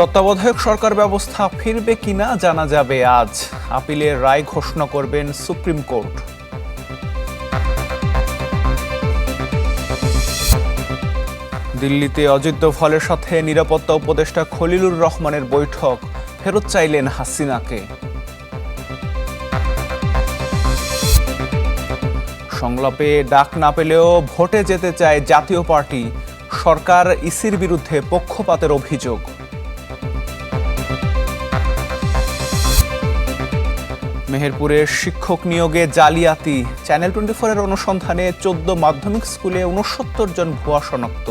তত্ত্বাবধায়ক সরকার ব্যবস্থা ফিরবে কিনা জানা যাবে আজ। আপিলের রায় ঘোষণা করবেন সুপ্রিম কোর্ট। দিল্লিতে অজিত ফলের সাথে নিরাপত্তা উপদেষ্টা খলিলুর রহমানের বৈঠক। ফেরত চাইলেন হাসিনাকে। সংলাপে ডাক না পেলেও ভোটে যেতে চায় জাতীয় পার্টি। সরকার ইসির বিরুদ্ধে পক্ষপাতের অভিযোগ। মেহেরপুরে শিক্ষক নিয়োগে জালিয়াতি। চ্যানেল টোয়েন্টি ফোরের অনুসন্ধানে চোদ্দ মাধ্যমিক স্কুলে উনসত্তর জন ভুয়া শনাক্ত।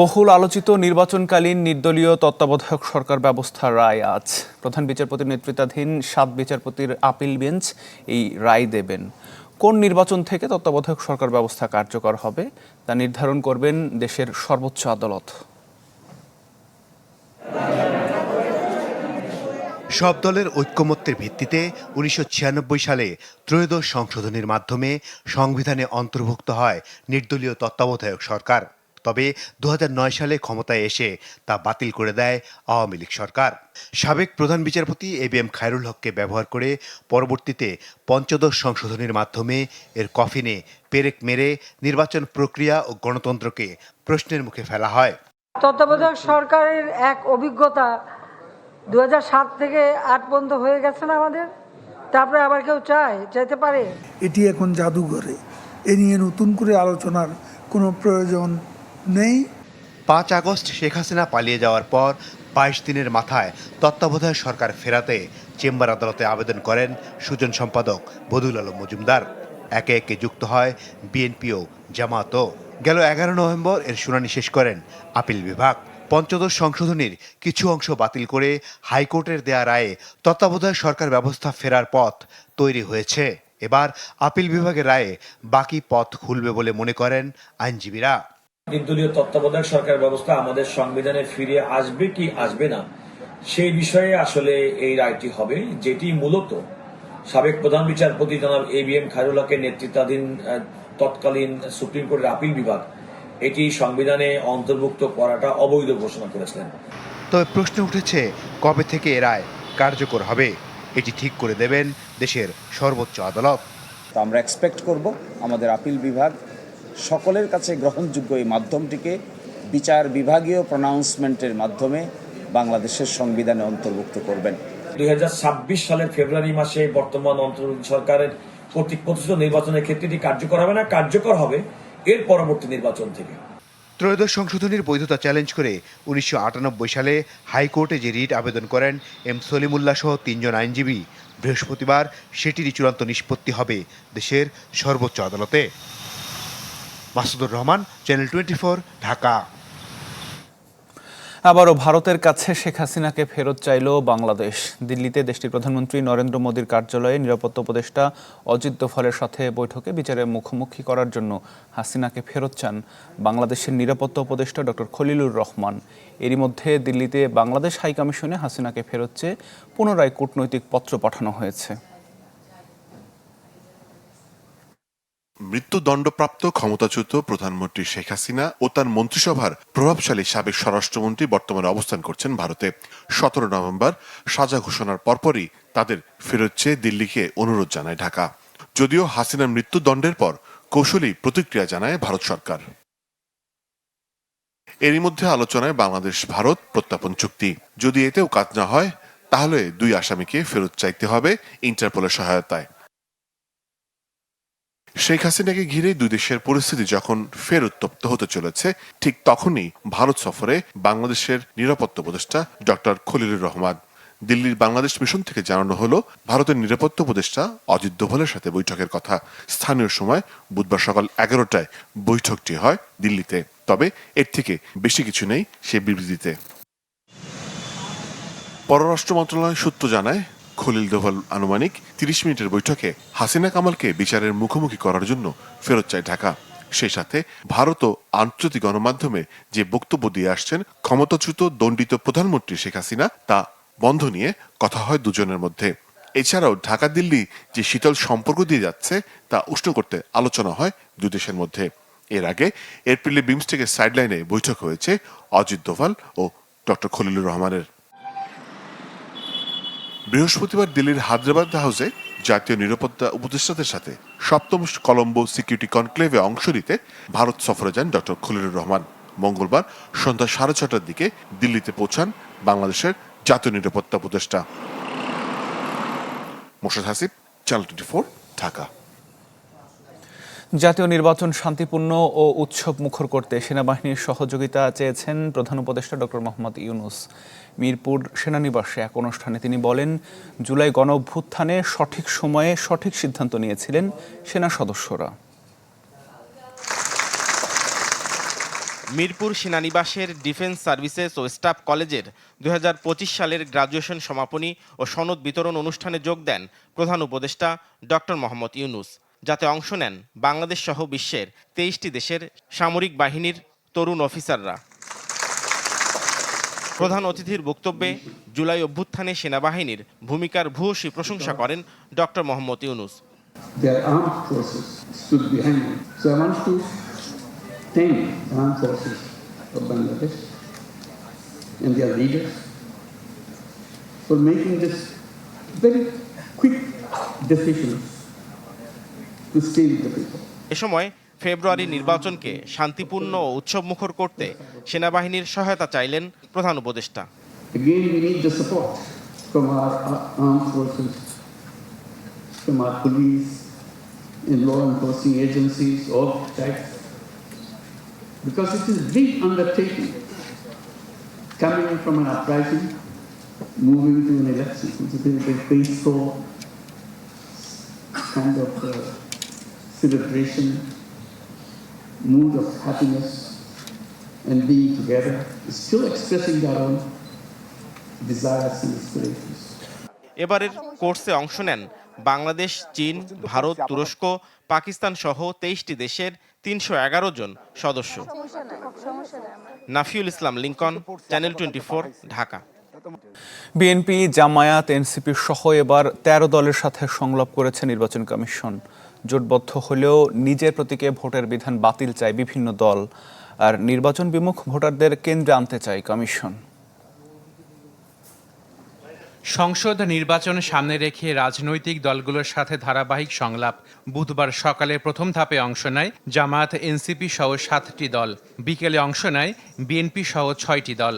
বহুল আলোচিত নির্বাচনকালীন নির্দলীয় তত্ত্বাবধায়ক সরকার ব্যবস্থার রায় আজ। প্রধান বিচারপতির নেতৃত্বাধীন সাত বিচারপতির আপিল বেঞ্চ এই রায় দেবেন। কোন নির্বাচন থেকে তত্ত্বাবধায়ক সরকার ব্যবস্থা কার্যকর হবে তা নির্ধারণ করবেন দেশের সর্বোচ্চ আদালত। সব দলের ঐক্যমত্যের ভিত্তিতে উনিশশো ছিয়ানব্বই সালে ত্রয়োদশ সংশোধনীর মাধ্যমে সংবিধানে অন্তর্ভুক্ত হয় নির্দলীয় তত্ত্বাবধায়ক সরকার। তবে দু হাজার নয় সালে ক্ষমতায় এসে তা বাতিল করে দেয় আওয়ামী লীগ সরকার। সাবেক প্রধান বিচারপতি এ বি এম খায়রুল হককে ব্যবহার করে পরবর্তীতে পঞ্চদশ সংশোধনীর মাধ্যমে এর কফিনে পেরেক মেরে নির্বাচন প্রক্রিয়া ও গণতন্ত্রকে প্রশ্নের মুখে ফেলা হয়। তত্ত্বাবধায়ক সরকারের এক অভিজ্ঞতা দু সাত থেকে আট পর্যন্ত হয়ে গেছে না আমাদের? তারপরে আবার কেউ চায়? চাইতে পারে? এটি এখন জাদুঘরে। এ নিয়ে নতুন করে আলোচনার কোনো প্রয়োজন নেই। পাঁচ আগস্ট শেখ হাসিনা পালিয়ে যাওয়ার পর বাইশ দিনের মাথায় তত্ত্বাবধায়ক সরকার ফেরাতে চেম্বার আদালতে আবেদন করেন সুজন সম্পাদক বদুল আলম মজুমদার। একে একে যুক্ত হয় বিএনপিও জামাতও গেল এগারো নভেম্বর এর শুনানি শেষ করেন আপিল বিভাগ। পঞ্চদশ সংশোধনীর কিছু অংশ বাতিল করে হাইকোর্টের দেয়া রায়ে তত্ত্বাবধায়ক সরকার ব্যবস্থা ফেরার পথ তৈরি হয়েছে। এবার আপিল বিভাগের রায়ে বাকি পথ খুলবে বলে মনে করেন আইনজীবীরা। নির্দলীয় তত্ত্বাবধায়ক সরকার ব্যবস্থা আমাদের সংবিধানে ফিরে আসবে কি আসবে না, সেই বিষয়ে আসলে এই রায়টি হবে, যেটি মূলত সাবেক প্রধান বিচারপতি জনাব এ বি এম খায়রুল হকের নেতৃত্বাধীন তৎকালীন সুপ্রিম কোর্টের আপিল বিভাগ এটি সংবিধানে অন্তর্ভুক্ত করাটা অবৈধ ঘোষণা করেছিলেন। তবে প্রশ্ন উঠেছে কবে থেকে এ রায় কার্যকর হবে? এটি ঠিক করে দেবেন দেশের সর্বোচ্চ আদালত। তো আমরা এক্সপেক্ট করব আমাদের আপিল বিভাগ সকলের কাছে গ্রহণযোগ্য এই মাধ্যমটিকে বিচার বিভাগীয় প্রনাউন্সমেন্টের মাধ্যমে বাংলাদেশের সংবিধানে অন্তর্ভুক্ত করবেন। দুই হাজার ছাব্বিশ সালের ফেব্রুয়ারি মাসে বর্তমান অন্তর্বর্তী সরকারের কর্তৃক প্রতিষ্ঠিত নির্বাচনের ক্ষেত্রে এটি কার্যকর হবে না? কার্যকর হবে। এর পরবর্তী নির্বাচন থেকে। ত্রয়োদশ সংশোধনীর বৈধতা চ্যালেঞ্জ করে উনিশশো আটানব্বই সালে হাইকোর্টে যে রিট আবেদন করেন এম সলিমুল্লাহ সহ তিনজন আইনজীবী, বৃহস্পতিবার সেটিরই চূড়ান্ত নিষ্পত্তি হবে দেশের সর্বোচ্চ আদালতে। Masudur Rahman channel twenty Dhaka. আবারও ভারতের কাছে শেখ হাসিনাকে ফেরত চাইল বাংলাদেশ। দিল্লিতে দেশটির প্রধানমন্ত্রী নরেন্দ্র মোদীর কার্যালয়ে নিরাপত্তা উপদেষ্টা অজিত দোভালের সাথে বৈঠকে বিচারের মুখোমুখি করার জন্য হাসিনাকে ফেরত চান বাংলাদেশের নিরাপত্তা উপদেষ্টা ডক্টর খলিলুর রহমান। এরই মধ্যে দিল্লিতে বাংলাদেশ হাইকমিশনে হাসিনাকে ফেরত চেয়ে পুনরায় কূটনৈতিক পত্র পাঠানো হয়েছে। মৃত্যুদণ্ডপ্রাপ্ত ক্ষমতাচ্যুত প্রধানমন্ত্রী শেখ হাসিনা ও তার মন্ত্রিসভার প্রভাবশালী সাবেক স্বরাষ্ট্রমন্ত্রী বর্তমানে অবস্থান করছেন ভারতে। সতেরো নভেম্বর সাজা ঘোষণার পরপরই তাদের ফেরত চেয়ে দিল্লিকে অনুরোধ জানায় ঢাকা। যদিও হাসিনার মৃত্যুদণ্ডের পর কৌশলী প্রতিক্রিয়া জানায় ভারত সরকার। এরই মধ্যে আলোচনায় বাংলাদেশ ভারত প্রত্যাপন চুক্তি। যদি এতেও কাজ না হয়, তাহলে দুই আসামিকে ফেরত চাইতে হবে ইন্টারপোলের সহায়তায়। শেখ হাসিনাকে ঘিরে দুই দেশের পরিস্থিতি যখন ফের উত্তপ্ত হতে চলেছে, ঠিক তখনই ভারত সফরে বাংলাদেশের নিরাপত্তা উপদেষ্টা ডক্টর খলিলুর রহমান দিল্লির বাংলাদেশ মিশন থেকে জানানো হলো, ভারতের নিরাপত্তা উপদেষ্টা অজিত দোভালের সাথে বৈঠকের কথা। স্থানীয় সময় বুধবার সকাল এগারোটায় বৈঠকটি হয় দিল্লিতে। তবে এর থেকে বেশি কিছু নেই সে বিবৃতিতে। পররাষ্ট্র মন্ত্রণালয় সূত্র জানায় খলিল দোভাল আনুমানিক তিরিশ মিনিটের বৈঠকে হাসিনা কামালকে বিচারের মুখোমুখি করার জন্য ফেরত চায় ঢাকা। সেই সাথে ভারত ও আন্তর্জাতিক গণমাধ্যমে যে বক্তব্য দিয়ে আসছেন ক্ষমতাচ্যুত দণ্ডিত প্রধানমন্ত্রী শেখ হাসিনা, তা বন্ধ নিয়ে কথা হয় দুজনের মধ্যে। এছাড়াও ঢাকা দিল্লি যে শীতল সম্পর্ক দিয়ে যাচ্ছে, তা উষ্ণ করতে আলোচনা হয় দুই দেশের মধ্যে। এর আগে এপ্রিলে বিমস্টেকের সাইডলাইনে বৈঠক হয়েছে অজিত দোভাল ও ডক্টর খলিলুর রহমানের। বৃহস্পতিবার দিল্লির হায়দ্রাবাদ হাউসে জাতীয় নিরাপত্তা উপদেষ্টাদের সাথে সপ্তম কলম্বো সিকিউরিটি কনক্লেভে অংশ নিতে ভারত সফরে যান ডক্টর খলিলুর রহমান। মঙ্গলবার সন্ধ্যা সাড়ে ছটার দিকে দিল্লিতে পৌঁছান বাংলাদেশের জাতীয় নিরাপত্তা উপদেষ্টা। Moshad Hasib channel twenty Dhaka. জাতীয় নির্বাচন শান্তিপূর্ণ ও উৎসব মুখর করতে সেনাবাহিনীর সহযোগিতা চেয়েছেন প্রধান উপদেষ্টা ডক্টর মোহাম্মদ ইউনুস। মিরপুর সেনানিবাসে এক অনুষ্ঠানে তিনি বলেন, জুলাই গণ অভ্যুত্থানে সঠিক সময়ে সঠিক সিদ্ধান্ত নিয়েছিলেন সেনা সদস্যরা। মিরপুর সেনানিবাসের ডিফেন্স সার্ভিসেস ও স্টাফ কলেজের দু হাজার পঁচিশ সালের গ্রাজুয়েশন সমাপনী ও সনদ বিতরণ অনুষ্ঠানে যোগ দেন প্রধান উপদেষ্টা ডক্টর মোহাম্মদ ইউনুস। যাতে অংশ নেন বাংলাদেশ সহ বিশ্বের তেইশটি দেশের সামরিক বাহিনীর তরুণ অফিসাররা। প্রধান অতিথির বক্তব্যে জুলাই অভ্যুত্থানে সেনাবাহিনীর ভূমিকার ভূয়সী প্রশংসা করেন ড. মোহাম্মদ ইউনুস। এ সময় ফেব্রুয়ারি নির্বাচনকে শান্তিপূর্ণ ও উৎসব মুখর করতে সেনাবাহিনীর সহায়তা চাইলেন প্রধান উপদেষ্টা moving to an election. Celebration, mood of happiness and being together, still expressing our own desires and aspirations. এবারের কোর্সে অংশ নেন বাংলাদেশ চীন ভারত তুরস্ক পাকিস্তান সহ তেইশটি দেশের তিনশো এগারো জন সদস্য। Nafiul Islam Lincoln channel twenty four Dhaka. BNP Jamaat NCP সহ এবার তেরো দলের সাথে সংলাপ করেছে নির্বাচন কমিশন। জোটবদ্ধ হলেও নিজের প্রতীকে ভোটের বিধান বাতিল চায় বিভিন্ন দল। আর নির্বাচন বিমুখ ভোটারদের কেন্দ্রে আনতে চায় কমিশন। সংসদ নির্বাচন সামনে রেখে রাজনৈতিক দলগুলোর সাথে ধারাবাহিক সংলাপ। বুধবার সকালে প্রথম ধাপে অংশ নেয় জামায়াত, এনসিপি সহ সাতটি দল। বিকেলে অংশ নেয় বিএনপি সহ ছয়টি দল।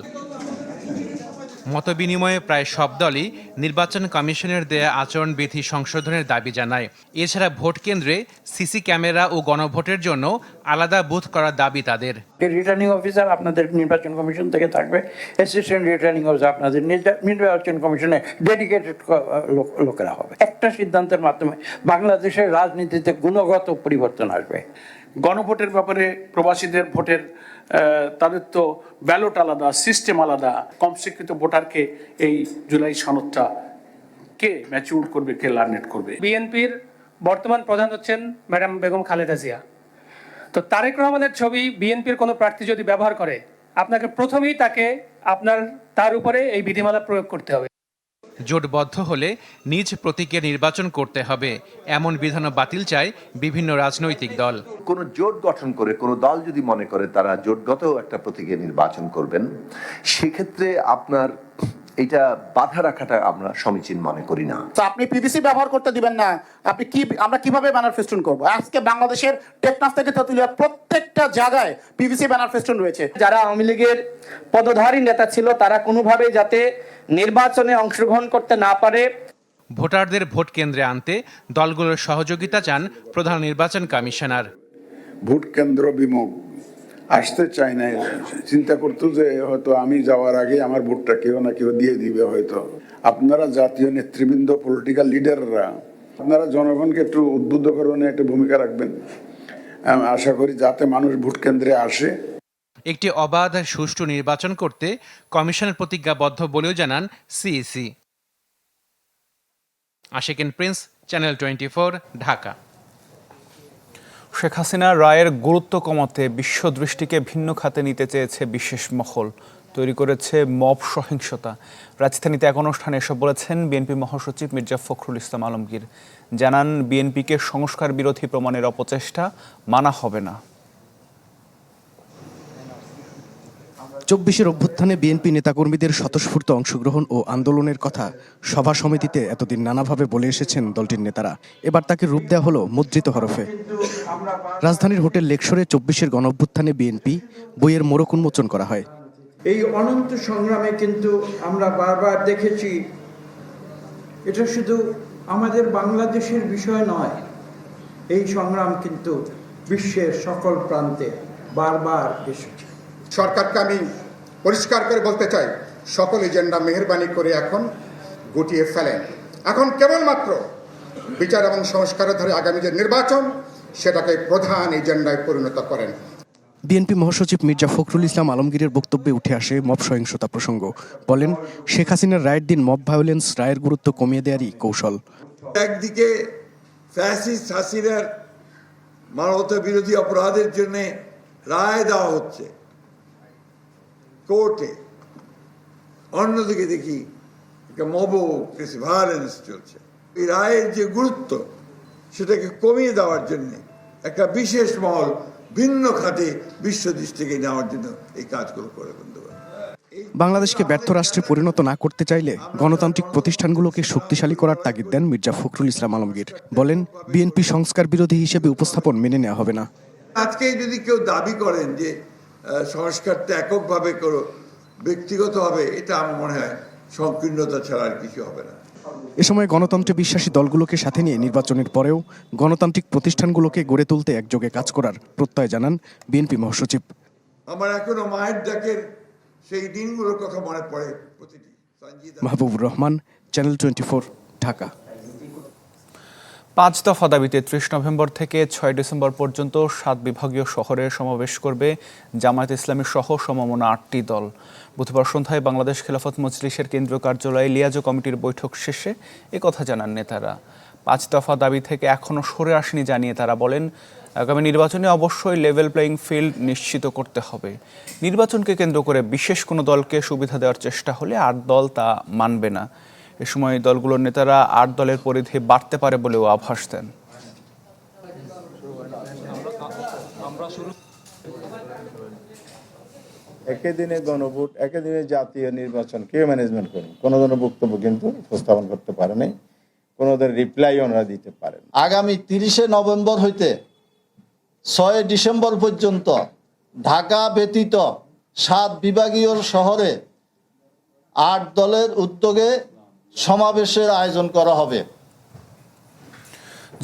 মতবিনিময়ে প্রায় সব দলই নির্বাচন কমিশনের দেয়া আচরণবিধি সংশোধনের দাবি জানায়। এছাড়া ভোট কেন্দ্রে সিসি ক্যামেরা ও গণভোটের জন্য আলাদা বুথ করার দাবি তাদের। রিটার্নিং অফিসার আপনাদের নির্বাচন কমিশন থেকে থাকবে। অ্যাসিস্ট্যান্ট রিটার্নিং অফিসার আপনাদের নির্বাচন কমিশনে ডেডিকেটেড লোকেরা হবে। একটা সিদ্ধান্তের মাধ্যমে বাংলাদেশের রাজনীতিতে গুণগত পরিবর্তন আসবে। গণভোটের ব্যাপারে প্রবাসীদের ভোটের তাদের তো ব্যালট আলাদা সিস্টেম আলাদা। কম শিক্ষিত ভোটারকে এই জুলাই সনদটা কে ম্যাচিউর করবে, কে লার্নেট করবে? বিএনপির বর্তমান প্রধান হচ্ছেন ম্যাডাম বেগম খালেদা জিয়া। তো তারেক রহমানের ছবি বিএনপির কোনো প্রার্থী যদি ব্যবহার করে, আপনাকে প্রথমেই তাকে আপনার, তার উপরে এই বিধিমালা প্রয়োগ করতে হবে। জোটবদ্ধ হলে নিজ প্রতীকে নির্বাচন করতে হবে, এমন বিধানও বাতিল চায় বিভিন্ন রাজনৈতিক দল। কোনো জোট গঠন করে, কোনো দল যদি মনে করে তারা জোটগত একটা প্রতীকে নির্বাচন করবেন, সেক্ষেত্রে আপনার এটা বাধা রাখাটা আমরা সমীচীন মনে করি না। তো আপনি পিভিসি ব্যবহার করতে দিবেন না। আপনি কি আমরা কীভাবে ব্যানার ফেস্টুন করব? আজকে বাংলাদেশের টেকনাফ থেকে তেতুলিয়া প্রত্যেকটা জায়গায় পিভিসি ব্যানার ফেস্টুন রয়েছে। যারা আওয়ামী লীগের পদধারী নেতা ছিল তারা কোনোভাবেই যাতে নির্বাচনে অংশগ্রহণ করতে না পারে। ভোটারদের ভোট কেন্দ্রে আনতে দলগুলোর সহযোগিতা চান প্রধান নির্বাচন কমিশনার। ভোট কেন্দ্র বিমুখ। আসতে চায় না চিন্তা করতো যে হয়তো আমি যাওয়ার আগে আমার ভোটটা কেউ না কেউ দিয়ে দিবে হয়তো। আপনারা জাতীয় নেতৃবৃন্দ পলিটিক্যাল লিডাররা আপনারা জনগণকে একটু উদ্বুদ্ধ উদ্বুদ্ধকরণে একটা ভূমিকা রাখবেন। আশা করি যাতে মানুষ ভোট কেন্দ্রে আসে। একটি অবাধ সুষ্ঠু নির্বাচন করতে কমিশনের প্রতিজ্ঞাবদ্ধ বলেও জানান CEC. Ashikin Prince, channel twenty Dhaka. Sheikh Hasina রায়ের গুরুত্ব কমাতে বিশ্ব দৃষ্টিকে ভিন্ন খাতে নিতে চেয়েছে বিশেষ মহল। তৈরি করেছে মব সহিংসতা। রাজধানীতে এক অনুষ্ঠানে এসব বলেছেন বিএনপি মহাসচিব মির্জা ফখরুল ইসলাম আলমগীর। জানান, বিএনপিকে সংস্কার বিরোধী প্রমাণের অপচেষ্টা মানা হবে না। চব্বিশের অভ্যুত্থানে বিএনপি নেতাকর্মীদের স্বতঃস্ফূর্ত অংশগ্রহণ ও আন্দোলনের কথা সভা সমিতিতে এতদিন নানাভাবে বলে এসেছেন দলটির নেতারা। এবার তাকে রূপ দেওয়া হলো মুদ্রিত হরফে। রাজধানীর হোটেল লেকশরে চব্বিশের গণ অভ্যুত্থানে বিএনপি বইয়ের মোড়ক উন্মোচন করা হয়। এই অনন্ত সংগ্রামে কিন্তু আমরা বারবার দেখেছি, এটা শুধু আমাদের বাংলাদেশের বিষয় নয়, এই সংগ্রাম কিন্তু বিশ্বের সকল প্রান্তে বারবার এসেছে। সরকারকে আমি পরিষ্কার করে বলতে চাই সকল এজেন্ডা মেহরবানি করে এখন গুটিয়ে ফেলেন। এখন কেবলমাত্র বিচার এবং সংস্কারের ধরে আগামী যে নির্বাচন সেটাকে প্রধান এজেন্ডায় পরিণত করেন। বিএনপি মহাসচিব মির্জা ফখরুল ইসলাম আলমগীরের বক্তব্যে উঠে আসে মব সহিংসতা প্রসঙ্গ। বলেন শেখ হাসিনার রায়ের দিন মব ভায়োলেন্স রায়ের গুরুত্ব কমিয়ে দেওয়ারই কৌশল। একদিকে ফ্যাসিস্ট হাসিনার মানবতা বিরোধী অপরাধের জন্য রায় দেওয়া হচ্ছে। কোর্টে। অন্যদিকে দেখি একটা মব ভায়োলেন্স চলছে। এই রায়ের যে গুরুত্ব সেটাকে কমিয়ে দেওয়ার জন্য একটা বিশেষ মহল ভিন্ন খাতে বিশ্ব দৃষ্টিকে নেওয়ার জন্য এই কাজগুলো করে বন্ধু বাংলাদেশকে ব্যর্থ রাষ্ট্রে পরিণত না করতে চাইলে গণতান্ত্রিক প্রতিষ্ঠানগুলোকে শক্তিশালী করার তাগিদ দেন মির্জা ফখরুল ইসলাম আলমগীর। বলেন বিএনপি সংস্কার বিরোধী হিসেবে উপস্থাপন মেনে নেওয়া হবে না। আজকে যদি কেউ দাবি করেন যে সংস্কারটা এককভাবে করো ব্যক্তিগতভাবে এটা আমার মনে হয় সংকীর্ণতা ছাড়া আর কিছু হবে না। এ সময় গণতন্ত্রে বিশ্বাসী দলগুলোকে সাথে নিয়ে নির্বাচনের পরেও গণতান্ত্রিক প্রতিষ্ঠানগুলোকে গড়ে তুলতে একযোগে কাজ করার প্রত্যয় জানান বিএনপি মহাসচিব। আমার এখনও মায়ের ডাকের সেই দিনগুলোর কথা মনে পড়ে প্রতিটি। Mahbubur Rahman channel twenty Dhaka. পাঁচ দফা দাবিতে ত্রিশ নভেম্বর থেকে ছয় ডিসেম্বর পর্যন্ত সাত বিভাগীয় শহরে সমাবেশ করবে জামায়াত ইসলামী সহ সমমনা আটটি দল। বুধবার সন্ধ্যায় বাংলাদেশ খেলাফত মজলিসের কেন্দ্রীয় কার্যালয়ে লিয়াজো কমিটির বৈঠক শেষে একথা জানান নেতারা। পাঁচ দফা দাবি থেকে এখনও সরে আসেনি জানিয়ে তারা বলেন, আগামী নির্বাচনে অবশ্যই লেভেল প্লেয়িং ফিল্ড নিশ্চিত করতে হবে। নির্বাচনকে কেন্দ্র করে বিশেষ কোনো দলকে সুবিধা দেওয়ার চেষ্টা হলে আট দল তা মানবে না। এ সময় দলগুলোর নেতারা আট দলের পরিধি বাড়তে পারে বলেও আভাস দেন। একই দিনে গণভোট একই দিনে জাতীয় নির্বাচন কে ম্যানেজমেন্ট করবে কোনো ধরনের বক্তব্য কিন্তু উপস্থাপন করতে পারে নাই কোনো রিপ্লাই ওনারা দিতে পারেন আগামী তিরিশে নভেম্বর হইতে ছয় ডিসেম্বর পর্যন্ত ঢাকা ব্যতীত সাত বিভাগীয় শহরে আট দলের উদ্যোগে সমাবেশের আয়োজন করা হবে।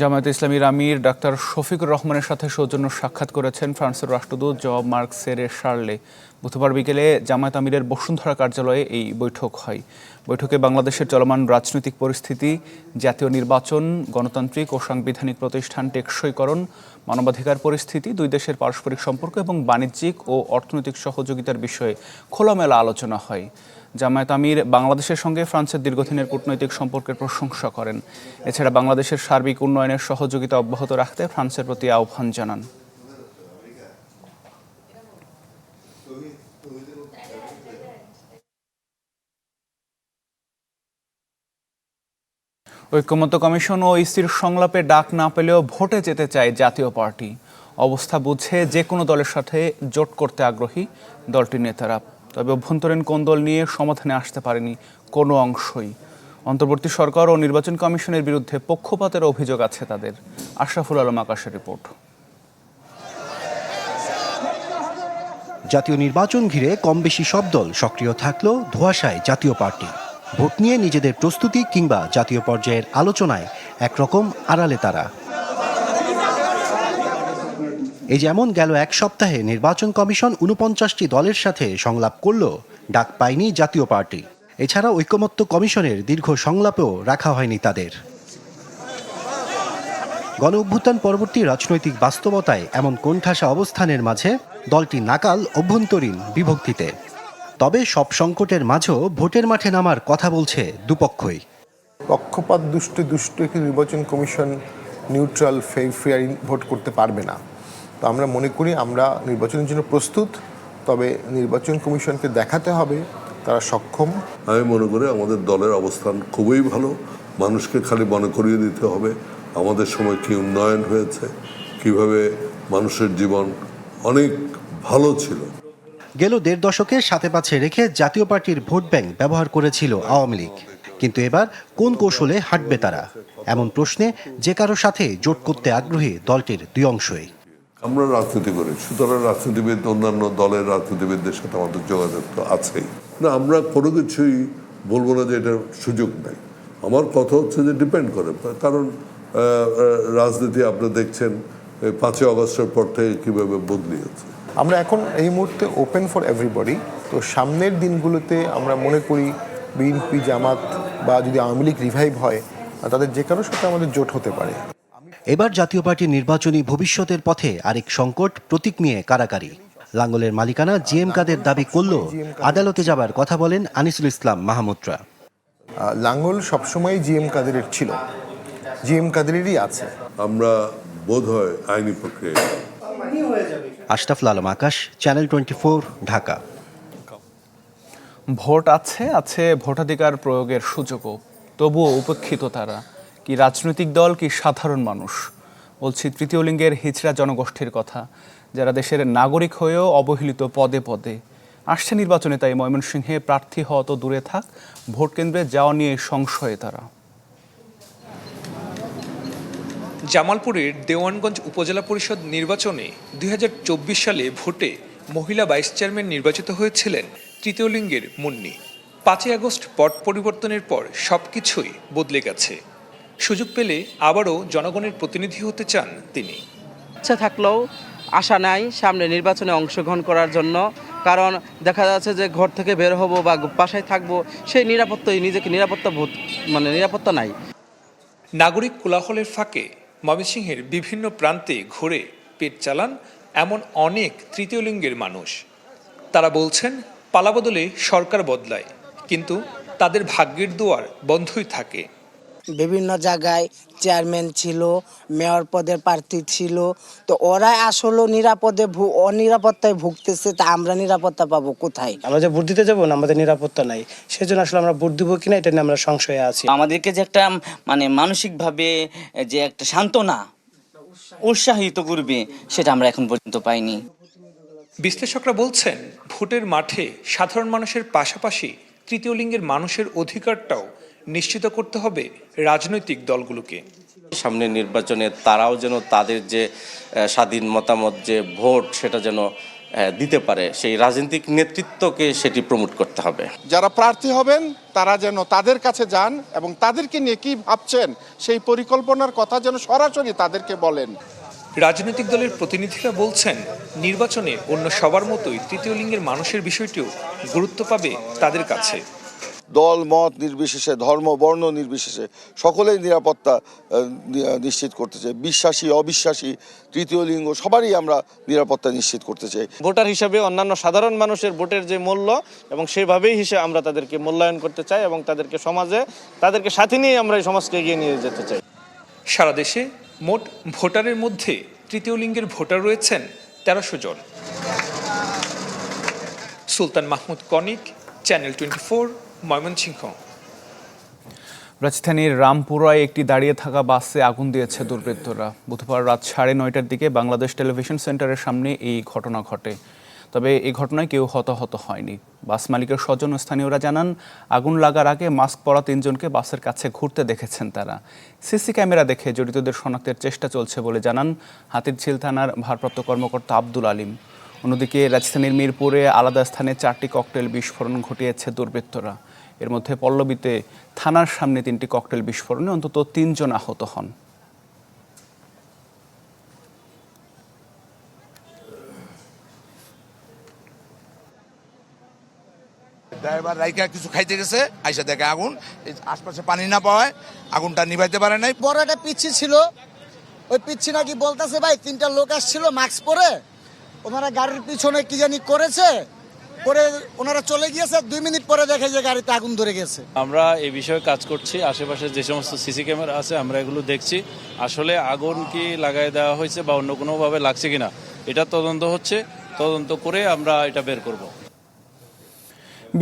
জামায়াত ইসলামীর আমির ডাক্তার শফিকুর রহমানের সাথে সৌজন্য সাক্ষাৎ করেছেন ফ্রান্সের রাষ্ট্রদূত জব মার্ক সেরে শার্লে। বুধবার বিকেলে জামায়াত আমিরের বসুন্ধরা কার্যালয়ে এই বৈঠক হয়। বৈঠকে বাংলাদেশের চলমান রাজনৈতিক পরিস্থিতি, জাতীয় নির্বাচন, গণতান্ত্রিক ও সাংবিধানিক প্রতিষ্ঠান টেকসইকরণ, মানবাধিকার পরিস্থিতি, দুই দেশের পারস্পরিক সম্পর্ক এবং বাণিজ্যিক ও অর্থনৈতিক সহযোগিতার বিষয়ে খোলামেলা আলোচনা হয়। জামায়াত আমির বাংলাদেশের সঙ্গে ফ্রান্সের দীর্ঘদিনের কূটনৈতিক সম্পর্কের প্রশংসা করেন। এছাড়া বাংলাদেশের সার্বিক উন্নয়নের সহযোগিতা অব্যাহত রাখতে ফ্রান্সের প্রতি আহ্বান জানান। ঐক্যমত্য কমিশন ও ইসির সংলাপে ডাক না পেলেও ভোটে যেতে চায় জাতীয় পার্টি। অবস্থা বুঝে যে কোনো দলের সাথে জোট করতে আগ্রহী দলটির নেতারা। তবে অভ্যন্তরীণ কোন্দল নিয়ে সমাধানে আসতে পারেনি কোনো অংশই। অন্তর্বর্তী সরকার ও নির্বাচন কমিশনের বিরুদ্ধে পক্ষপাতের অভিযোগ আছে তাদের। আশরাফুল আলম আকাশের রিপোর্ট। জাতীয় নির্বাচন ঘিরে কম বেশি সব দল সক্রিয় থাকলেও ধোয়াশায় জাতীয় পার্টি। ভোট নিয়ে নিজেদের প্রস্তুতি কিংবা জাতীয় পর্যায়ের আলোচনায় একরকম আড়ালে তারা। এই যেমন গেল এক সপ্তাহে নির্বাচন কমিশন উনপঞ্চাশটি দলের সাথে সংলাপ করল, ডাক পায়নি জাতীয় পার্টি। এছাড়া ঐকমত্য কমিশনের দীর্ঘ সংলাপেও রাখা হয়নি তাদের। গণ অভ্যুত্থান পরবর্তী রাজনৈতিক বাস্তবতায় এমন কোণঠাসা অবস্থানের মাঝে দলটি নাকাল অভ্যন্তরীণ বিভক্তিতে। তবে সব সংকটের মাঝেও ভোটের মাঠে নামার কথা বলছে দুপক্ষই। পক্ষপাত দুষ্ট দুষ্ট নির্বাচন কমিশন নিউট্রাল ফেয়ার ভোট করতে পারবে না। তো আমরা মনে করি আমরা নির্বাচনের জন্য প্রস্তুত তবে নির্বাচন কমিশনকে দেখাতে হবে তারা সক্ষম। আমি মনে করি আমাদের দলের অবস্থান খুবই ভালো মানুষকে খালি মনে করিয়ে দিতে হবে আমাদের সময় কি উন্নয়ন হয়েছে কীভাবে মানুষের জীবন অনেক ভালো ছিল। গেল দেড় দশকে সাথে পাচ্ছে রেখে জাতীয় পার্টির ভোট ব্যাংক ব্যবহার করেছিল আওয়ামী লীগ। কিন্তু এবার কোন কৌশলে হাঁটবে তারা? এমন প্রশ্নে যে কারও সাথে জোট করতে আগ্রহী দলটির দুই অংশই। আমরা রাজনীতি করি সুতরাং রাজনীতিবিদ, অন্যান্য দলের রাজনীতিবিদদের সাথে আমাদের যোগাযোগ তো আছেই। না, আমরা কোনো কিছুই বলব না যে এটার সুযোগ নাই। আমার কথা হচ্ছে যে ডিপেন্ড করে, কারণ রাজনীতি আপনি দেখছেন পাঁচই আগস্টের পর থেকে কীভাবে বদলিয়েছে আমরা এখন এই মুহূর্তে ওপেন ফর এভরিবডি তো সামনের দিনগুলোতে আমরা মনে করি বিএনপি, জামাত বা যদি আওয়ামী লীগ রিভাইভ হয়, তাদের যে কারোর সাথে আমাদের জোট হতে পারে। এবার জাতীয় পার্টির নির্বাচনী ভবিষ্যতের পথে আরেক সংকট প্রতীক নিয়ে কারাকারি। লাঙ্গলের মালিকানা জিএম কাদের দাবি করলেও আদালতে যাবার কথা বলেন আনিসুল ইসলাম মাহমুদরা। লাঙ্গল সবসময় জিএম কাদেরের ছিল। জিএম কাদেরেরই আছে। আমরা বোধ হয় আইনি প্রক্রিয়া। Ashraful Alam Akash channel twenty Dhaka. Vote আছে আছে ভোটাধিকার প্রয়োগের সুযোগও। তবুও উপেক্ষিত তারা। কি রাজনৈতিক দল কি সাধারণ মানুষ? বলছি তৃতীয় লিঙ্গের হিজড়া জনগোষ্ঠীর কথা, যারা দেশের নাগরিক হয়েও অবহেলিত পদে পদে। আসছে নির্বাচনে তাই ময়মনসিংহে প্রার্থী হওয়া তো দূরে থাক, ভোট কেন্দ্রে যাওয়া নিয়ে সংশয়ে তারা। জামালপুরের দেওয়ানগঞ্জ উপজেলা পরিষদ নির্বাচনে দুই হাজার চব্বিশ সালে ভোটে মহিলা ভাইস চেয়ারম্যান নির্বাচিত হয়েছিলেন তৃতীয় লিঙ্গের মুন্নি। পাঁচই আগস্ট পট পরিবর্তনের পর সব কিছুই বদলে গেছে। সুযোগ পেলে আবারও জনগণের প্রতিনিধি হতে চান তিনি। ইচ্ছা থাকলেও আশা নাই সামনে নির্বাচনে অংশগ্রহণ করার জন্য। কারণ দেখা যাচ্ছে যে ঘর থেকে বের হব বা বাসায় থাকব সেই নিরাপত্তাই নিজেকে নিরাপত্তা বোধ মানে নিরাপত্তা নাই। নাগরিক কোলাহলের ফাঁকে ময়মনসিংহের বিভিন্ন প্রান্তে ঘুরে পেট চালান এমন অনেক তৃতীয় লিঙ্গের মানুষ। তারা বলছেন পালাবদলে সরকার বদলায়। কিন্তু তাদের ভাগ্যের দুয়ার বন্ধই থাকে। বিভিন্ন জায়গায় চেয়ারম্যান ছিল মেয়র পদের প্রার্থী ছিল। তো ওরা আসলে নিরাপদে ভু- অনিরাপত্তায় ভুগতেছে তা আমরা নিরাপত্তা পাবো কোথায়? আমরা যে ভোট দিতে যাব না আমাদের নিরাপত্তা নাই। সেজন্য আসলে আমরা ভোট দিব কিনা এটা নিয়ে আমরা সংশয়ে আছি। আমাদেরকে যে একটা মানে মানসিকভাবে যে একটা সান্ত্বনা উৎসাহিত করবে সেটা আমরা এখন পর্যন্ত পাইনি। বিশ্লেষকরা বলছেন ভোটের মাঠে সাধারণ মানুষের পাশাপাশি তৃতীয় লিঙ্গের মানুষের অধিকারটাও নিশ্চিত করতে হবে রাজনৈতিক দলগুলোকে। সামনে নির্বাচনে তারাও যেন তাদের যে স্বাধীন মতামত যে ভোট সেটা যেন দিতে পারে সেই রাজনৈতিক নেতৃত্বকে সেটি প্রমোট করতে হবে। যারা প্রার্থী হবেন তারা যেন তাদের কাছে যান এবং তাদেরকে নিয়ে কি ভাবছেন সেই পরিকল্পনার কথা যেন সরাসরি তাদেরকে বলেন। রাজনৈতিক দলের প্রতিনিধিরা বলছেন নির্বাচনে অন্য সবার মতোই তৃতীয় লিঙ্গের মানুষের বিষয়টিও গুরুত্ব পাবে তাদের কাছে। দল মত নির্বিশেষে ধর্ম বর্ণ নির্বিশেষে সকলেই নিরাপত্তা নিশ্চিত করতে চাই বিশ্বাসী অবিশ্বাসী তৃতীয় লিঙ্গ সবারই আমরা নিরাপত্তা নিশ্চিত করতে চাই। ভোটার হিসাবে অন্যান্য সাধারণ মানুষের ভোটের যে মূল্য এবং সেভাবেই হিসেবে আমরা তাদেরকে মূল্যায়ন করতে চাই এবং তাদেরকে সমাজে তাদেরকে সাথে নিয়ে আমরা এই সমাজকে এগিয়ে নিয়ে যেতে চাই। সারা দেশে মোট ভোটারের মধ্যে তৃতীয় লিঙ্গের ভোটার রয়েছেন তেরোশো জন। Sultan Mahmud Konik channel twenty four Mymensingh. রাজধানীর রামপুরায় একটি দাঁড়িয়ে থাকা বাসে আগুন দিয়েছে দুর্বৃত্তরা। বুধবার রাত সাড়ে নয়টার দিকে বাংলাদেশ টেলিভিশন সেন্টারের সামনে এই ঘটনা ঘটে। তবে এই ঘটনায় কেউ হতাহত হয়নি। বাস মালিকের স্বজন স্থানীয়রা জানান, আগুন লাগার আগে মাস্ক পরা তিনজনকে বাসের কাছে ঘুরতে দেখেছেন তারা। সিসি ক্যামেরা দেখে জড়িতদের শনাক্তের চেষ্টা চলছে বলে জানান হাতিরঝিল থানার ভারপ্রাপ্ত কর্মকর্তা আব্দুল আলিম। অন্যদিকে রাজধানীর মিরপুরে আলাদা স্থানে চারটি ককটেল বিস্ফোরণ ঘটিয়েছে দুর্বৃত্তরা। এর মধ্যে পল্লবীতে থানার সামনে তিনটি ককটেল বিস্ফোরণে অন্তত তিনজন আহত হন। ড্রাইভার রাইকা কিছু খাইতে গেছে আইসা দেখে আগুন এই আশপাশে পানি না পাওয়ায় আগুনটা নিভাইতে পারে নাই। বড় একটা পিচ্ছি ছিল। ওই পিচ্ছি নাকি বলতেছে ভাই তিনটা লোক আসছিল মাস্ক পরে। ওনারা গাড়ির পিছনে কি জানি করেছে করে ওনারা চলে গিয়েছে দুই মিনিট পরে দেখে যে গাড়িতে আগুন ধরে গেছে। আমরা এই বিষয়ে কাজ করছি আশেপাশে যে সমস্ত সিসি ক্যামেরা আছে আমরা এগুলো দেখছি। আসলে আগুন কি লাগাই দেওয়া হয়েছে বা অন্য কোনোভাবে লাগছে কিনা এটা তদন্ত হচ্ছে। তদন্ত করে আমরা এটা বের করব।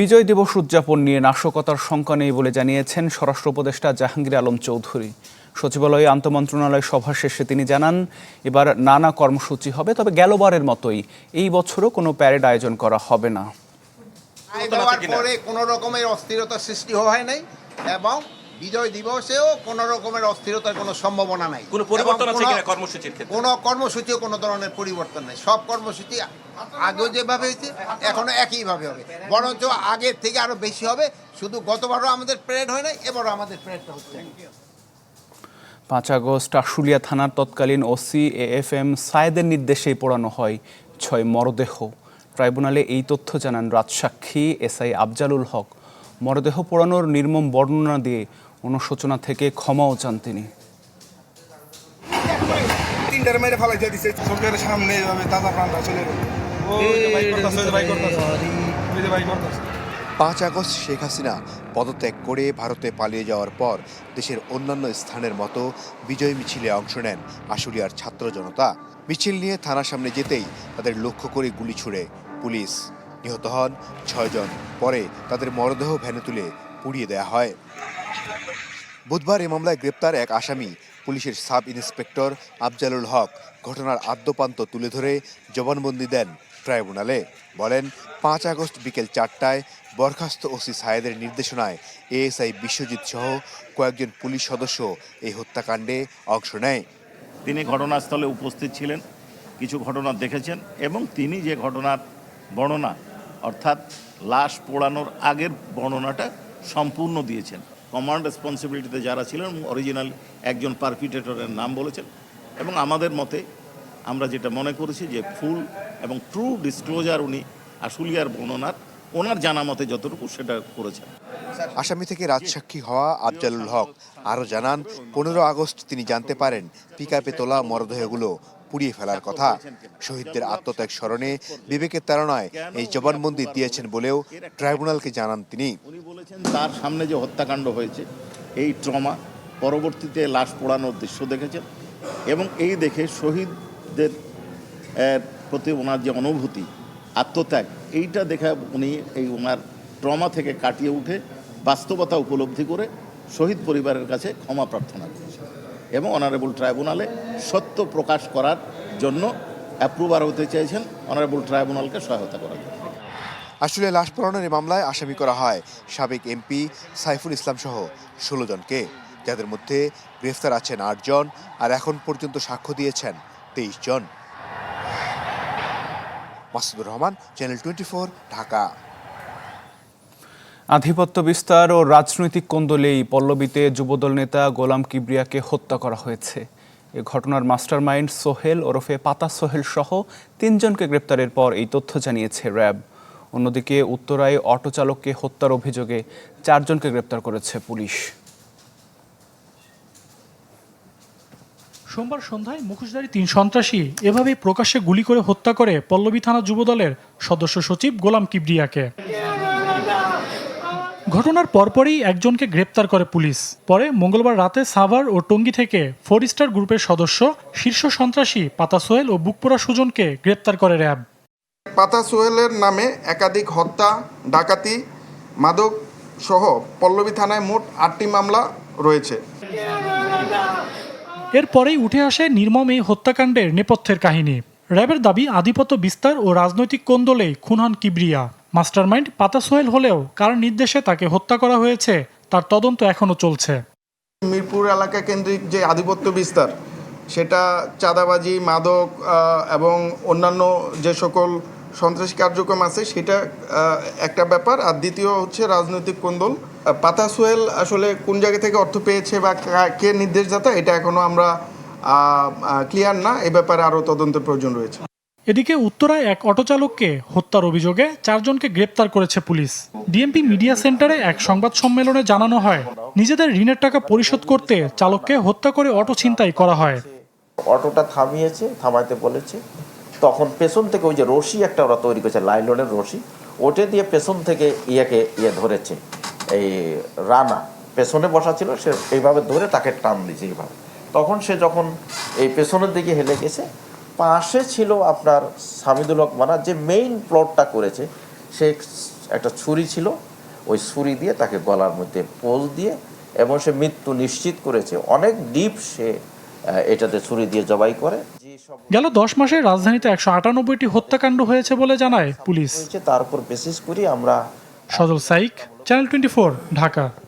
বিজয় দিবস উদযাপন নিয়ে নাশকতার শঙ্কা নেই বলে জানিয়েছেন স্বরাষ্ট্র উপদেষ্টা জাহাঙ্গীর আলম চৌধুরী। সচিবালয়ে আন্তমন্ত্রণালয় সভা শেষে তিনি জানান এবার নানা কর্মসূচি হবে তবে গেলবারের মতোই এই বছরও কোনো প্যারেড আয়োজন করা হবে না। পরে কোনো রকমের অস্থিরতা সৃষ্টি হয় নাই এবং বিজয় দিবসেও কোনো রকমের অস্থিরতার কোনো সম্ভাবনা নাই। কোনো পরিবর্তন আছে কোনো- কর্মসূচির ক্ষেত্রে? কোনো কর্মসূচিও কোনো ধরনের পরিবর্তন নাই। সব কর্মসূচি আগেও যেভাবে হয়েছে এখনও একইভাবে হবে। বরঞ্চ আগের থেকে আরও বেশি হবে। শুধু গতবারও আমাদের প্যারেড হয় নাই এবারও আমাদের প্যারেডটা হচ্ছে। পাঁচ আগস্ট আশুলিয়া থানার তৎকালীন ওসি এফ এম সায়েদের নির্দেশেই পোড়ানো হয় ছয় মরদেহ। ট্রাইব্যুনালে এই তথ্য জানান রাজসাক্ষী এসআই আফজালুল হক। মরদেহ পোড়ানোর নির্মম বর্ণনা দিয়ে অনুশোচনা থেকে ক্ষমাও চান তিনি। তিনটার মেরে ফালাই দিছে চোখের সামনে এভাবে দাদা প্রাণটা চলে গেল। পাঁচ আগস্ট শেখ হাসিনা পদত্যাগ করে ভারতে পালিয়ে যাওয়ার পর দেশের অন্যান্য স্থানের মতো বিজয় মিছিলে অংশ নেন আশুলিয়ার ছাত্র জনতা। মিছিল নিয়ে থানার সামনে যেতেই তাদের লক্ষ্য করে গুলি ছুড়ে পুলিশ। নিহত হন ছয়জন পরে তাদের মরদেহ ভ্যানে তুলে পুড়িয়ে দেয়া হয়। বুধবার এ মামলায় গ্রেপ্তার এক আসামি, পুলিশের সাব ইন্সপেক্টর আফজালুল হক ঘটনার আদ্যপান্ত তুলে ধরে জবানবন্দি দেন ট্রাইব্যুনালে বলেন, পাঁচ আগস্ট বিকেল চারটায় বরখাস্ত ওসি সায়েদের নির্দেশনায় এএসআই বিশ্বজিৎ সহ কয়েকজন পুলিশ সদস্য এই হত্যাকাণ্ডে অংশ নেয়। তিনি ঘটনাস্থলে উপস্থিত ছিলেন, কিছু ঘটনা দেখেছেন এবং তিনি যে ঘটনার বর্ণনা, অর্থাৎ লাশ পোড়ানোর আগের বর্ণনাটা সম্পূর্ণ দিয়েছেন। কমান্ড রেসপন্সিবিলিটিতে যারা ছিলেন অরিজিনাল একজন পারপিটেটরের নাম বলেছেন এবং আমাদের মতে আমরা যেটা মনে করেছি যে ফুল এবং ট্রু ডিসক্লোজার উনি আশুলিয়ার বর্ণনার ওনার জানা মতে যতটুকু সেটা করেছেন। আসামি থেকে রাজসাক্ষী হওয়া আফজালুল হক। আরও জানান পনেরো আগস্ট তিনি জানতে পারেন পিকাপে তোলা মরদেহগুলো পুড়িয়ে ফেলার কথা। শহীদদের আত্মত্যাগ স্মরণে বিবেকের তাড়নায় এই জবানবন্দি দিয়েছেন বলেও ট্রাইব্যুনালকে জানান তিনি। উনি বলেছেন তার সামনে যে হত্যাকাণ্ড হয়েছে এই ট্রমা পরবর্তীতে লাশ পোড়ানোর দৃশ্য দেখেছেন এবং এই দেখে শহীদদের প্রতি ওনার যে অনুভূতি, আত্মত্যাগ, এইটা দেখে উনি এই ওনার ট্রমা থেকে কাটিয়ে উঠে বাস্তবতা উপলব্ধি করে শহীদ পরিবারের কাছে ক্ষমা প্রার্থনা করেছেন এবং অনারেবল ট্রাইব্যুনালে সত্য প্রকাশ করার জন্য অ্যাপ্রুভার হতে চেয়েছেন অনারেবল ট্রাইব্যুনালকে সহায়তা করার জন্য। আসলে লাশ পোড়ানোর এই মামলায় আসামি করা হয় সাবেক এমপি সাইফুল ইসলাম সহ ষোলো জনকে, যাদের মধ্যে গ্রেফতার আছেন আটজন আর এখন পর্যন্ত সাক্ষ্য দিয়েছেন তেইশ জন। Masudur Rahman channel twenty Dhaka. আধিপত্য বিস্তার ও রাজনৈতিক কোন্দলেই পল্লবীতে যুবদল নেতা গোলাম কিবরিয়াকে হত্যা করা হয়েছে। এ ঘটনার মাস্টারমাইন্ড সোহেল ওরফে পাতা সোহেল সহ তিনজনকে গ্রেপ্তারের পর এই তথ্য জানিয়েছে র্যাব। অন্যদিকে উত্তরায় অটো চালককে হত্যার অভিযোগে চারজনকে গ্রেপ্তার করেছে পুলিশ। সোমবার সন্ধ্যায় মুখোশধারী তিন সন্ত্রাসী এভাবেই প্রকাশ্যে গুলি করে হত্যা করে পল্লবী থানা যুবদলের সদস্য সচিব গোলাম কিবরিয়াকে। ঘটনার পরপরই একজনকে গ্রেপ্তার করে পুলিশ। পরে মঙ্গলবার রাতে সাভার ও টঙ্গী থেকে ফোর স্টার গ্রুপের সদস্য, শীর্ষ সন্ত্রাসী পাতা সোহেল ও বুকপোড়া সুজনকে গ্রেপ্তার করে র্যাব। পাতা সোহেলের নামে একাধিক হত্যা, ডাকাতি, মাদক সহ পল্লবী থানায় মোট আটটি মামলা রয়েছে। এরপরেই উঠে আসে নির্মম এই হত্যাকাণ্ডের নেপথ্যের কাহিনী। র্যাবের দাবি, আধিপত্য বিস্তার ও রাজনৈতিক কোন্দলে খুন হন কিবরিয়া। মাস্টারমাইন্ড পাতা সোহেল হলেও কার নির্দেশে তাকে হত্যা করা হয়েছে, তার তদন্ত এখনও চলছে। মিরপুর এলাকা কেন্দ্রিক যে আধিপত্য বিস্তার, সেটা চাঁদাবাজি, মাদক এবং অন্যান্য যে সকল সন্ত্রাসী কার্যক্রম আছে, সেটা একটা ব্যাপার। আর দ্বিতীয় হচ্ছে রাজনৈতিক কোন্দল। পাতা সোহেল আসলে কোন জায়গা থেকে অর্থ পেয়েছে বা কা- নির্দেশদাতা এটা এখনও আমরা ক্লিয়ার না। এ ব্যাপারে আরও তদন্তের প্রয়োজন রয়েছে। এদিকে উত্তরায় এক অটোচালককে হত্যার অভিযোগে চারজনকে গ্রেপ্তার করেছে পুলিশ। ডিএমপি মিডিয়া সেন্টারে এক সংবাদ সম্মেলনে জানানো হয় নিজেদের ঋণের টাকা পরিশোধ করতে চালককে হত্যা করে অটো ছিনতাই করা হয়। অটোটা থামিয়েছে থামাইতে বলেছে। তখন পেছন থেকে ওই যে রশি একটা ওরা তৈরি করেছে লাইলনের রশি ওটে দিয়ে পেছন থেকে ইয়াকে ইয়ে ধরেছে। এই রানা পেছনে বসা ছিল সে এইভাবে ধরে তাকে টান দিয়েছে এইভাবে। তখন সে যখন এই পেছনের দিকে হেলে গেছে পাশে ছিল আপনার সামিদুল হক মানা যে মেইন প্লটটা করেছে সে একটা ছুরি ছিল ওই ছুরি দিয়ে তাকে গলার মধ্যে পোজ দিয়ে এবং সে মৃত্যু নিশ্চিত করেছে। অনেক ডিপ সে এটাতে ছুরি দিয়ে জবাই করে। গেল দশ মাসে রাজধানীতে একশো আটানব্বইটি হত্যাকাণ্ড হয়েছে বলে জানায় পুলিশ। তার উপর বেসিস করি আমরা সজল সাইক চ্যানেল টোয়েন্টি ঢাকা।